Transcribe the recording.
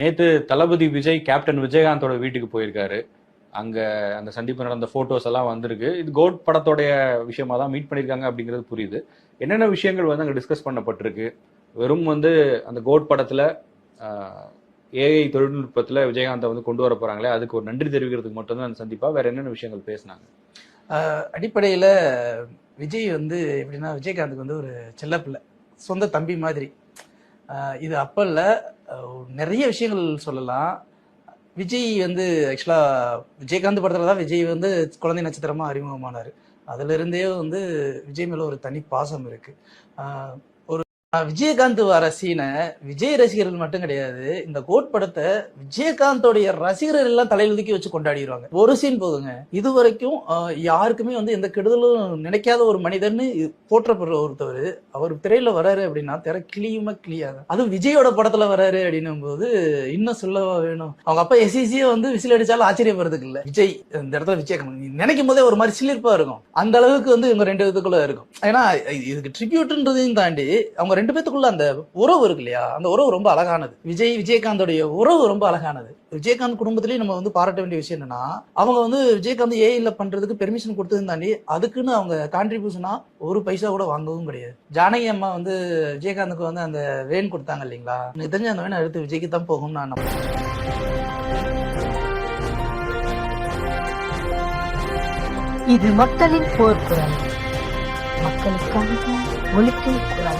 நேற்று தளபதி விஜய் கேப்டன் விஜயகாந்தோட வீட்டுக்கு போயிருக்காரு. அங்க அந்த சந்திப்பு நடந்த போட்டோஸ் எல்லாம் வந்திருக்கு. இது கோட் படத்தோடைய விஷயமா தான் மீட் பண்ணிருக்காங்க அப்படிங்கிறது புரியுது. என்னென்ன விஷயங்கள் வந்து அங்கே டிஸ்கஸ் பண்ணப்பட்டிருக்கு? வெறும் வந்து அந்த கோட் படத்துல ஏஐ தொழில்நுட்பத்தில் விஜயகாந்தை வந்து கொண்டு வர போகிறாங்களே அதுக்கு ஒரு நன்றி தெரிவிக்கிறதுக்கு மட்டும்தான் அந்த சந்திப்பாக வேற என்னென்ன விஷயங்கள் பேசினாங்க? அடிப்படையில் விஜய் வந்து எப்படின்னா விஜயகாந்துக்கு வந்து ஒரு செல்லப்பிள்ளை சொந்த தம்பி மாதிரி. இது அப்போ இல்லை நிறைய விஷயங்கள் சொல்லலாம். விஜய் வந்து ஆக்சுவலாக விஜயகாந்த் படத்தில் தான் விஜய் வந்து குழந்தை நட்சத்திரமாக அறிமுகமானார். அதுலேருந்தே வந்து விஜய் மேலே ஒரு தனி பாசம் இருக்குது விஜயகாந்த் வர சீனை விஜய் ரசிகர்கள் மட்டும் கிடையாது இந்த கோட் படத்தை விஜயகாந்தோடைய ரசிகர்கள் எல்லாம் தலையில் தூக்கி வச்சு கொண்டாடிடுவாங்க. ஒரு சீன் போதுங்க. இது வரைக்கும் யாருக்குமே வந்து எந்த கெடுதலும் நினைக்காத ஒரு மனிதன்னு போற்றப்படுற ஒருத்தவர் அவர் திரையில வராரு அப்படின்னா திரை கிளியுமா கிளியாது. அதுவும் விஜயோட படத்துல வராரு அப்படின்னும் போது இன்னும் சொல்லவா வேணும். அவங்க அப்பா எஸ்இசியே வந்து விசில் அடிச்சாலும் ஆச்சரியப்படுறதுக்கு இல்ல. விஜய் இந்த இடத்துல விஜயகாந்த் நினைக்கும் போதே ஒரு மாதிரி சிலிர்ப்பா இருக்கும். அந்த அளவுக்கு வந்து இவங்க ரெண்டு இதுக்குள்ள இருக்கும். ஏன்னா இதுக்கு ட்ரிபியூட்ன்றதையும் தாண்டி அவங்க ரெண்டு பேத்துக்குள்ள அந்த உறவு இருக்கு இல்லையா? அந்த உறவு ரொம்ப அழகானது. விஜய் விஜயகாந்தோடைய உறவு ரொம்ப அழகானது. விஜயகாந்த் குடும்பத்திலேயே நம்ம வந்து பாராட்ட வேண்டிய விஷயம் என்னன்னா அவங்க வந்து விஜயகாந்த் ஏஐல பண்றதுக்கு பெர்மிஷன் கொடுத்ததும் தாண்டி அதுக்குன்னு அவங்க கான்ட்ரிபியூஷனா ஒரு பைசா கூட வாங்கவும் கிடையாது. ஜானகி அம்மா வந்து விஜயகாந்துக்கு வந்து அந்த வேன் கொடுத்தாங்க இல்லைங்களா? எனக்கு தெரிஞ்ச அந்த வேன் அடுத்து விஜய்க்கு தான் போகும் நான் இது மக்களின் போர்க்குரல். மக்களுக்காக ஒலிக்கும் குரல்.